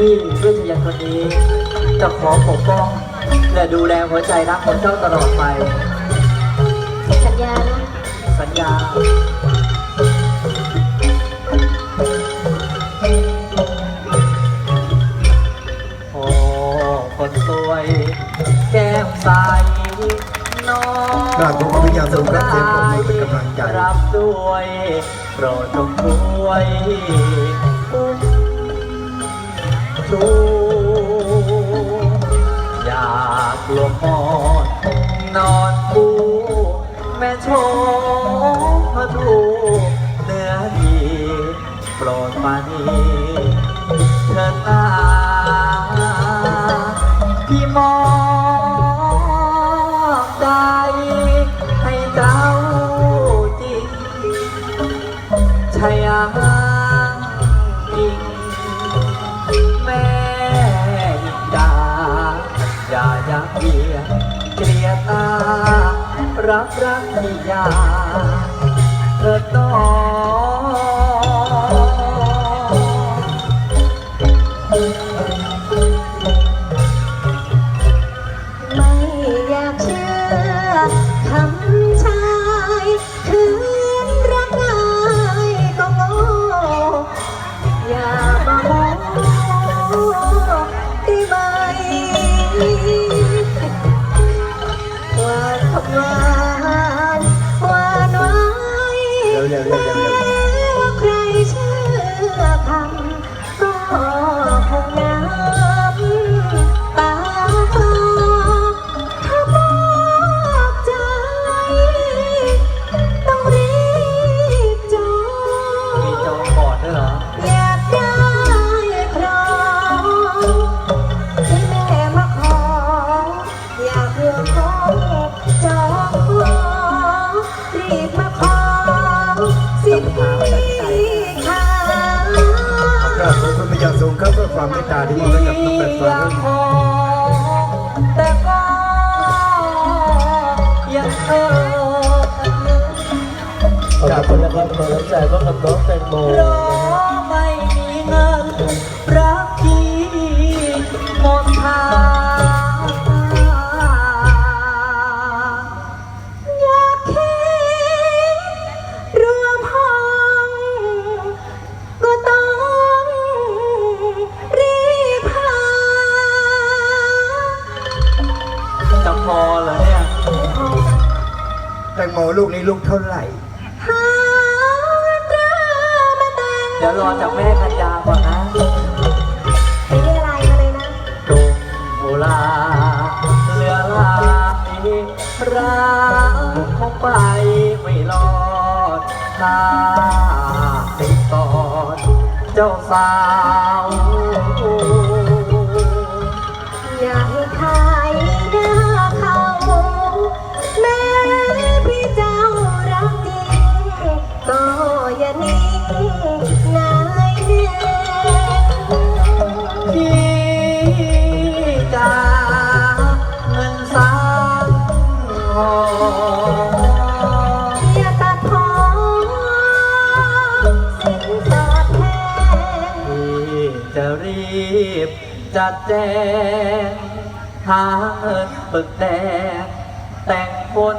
พี่เวชยันต์คนนี้ จะขอปกป้อง และดูแลหัวใจรักของเจ้าตลอดไป สัญญานะสัญญา โอ้คนสวย แก้มใสน้องกราบขอบพระคุณอย่างสูงครับเสียงปรบมือเป็นกำลังใจ รับด้วยโปรดจงช่วย อุ้มชูอยากหลวมมอนนอนปูแม่ชมพระดูเนื้อดีโปรดมานี รักรักที่ยาเถิดน้องไม่อยากเชื่อคำชายคืนรักง่ายก็โง่อย่ามาโม้ได้ไหม ว่าคำหวา เร็วๆเร็วเร็วๆแล้วใครเชื่อคำ อย่างสูงครับเพื่อความเมตตาที่มอบให้กับน้องแบบฟ้าแต่ก็ยังเออขอบคุณนะครับขอรับใจร่วมกับน้องแตงโมรอไม่มีเงิน ตงโมลูกนี้ลูกเท่าไหร่หาตรามาแต่งเดี๋ยวรอจากแม่กัญญาก่อนนะไม่ได้อะไรมาเลยนะดงโบราณเหลือหลายรักคงไปไม่รอดถ้าติดต่อเจ้าสาว อยากให้ จะรีบจัดแจงหาเงินปึกแดงแต่งคน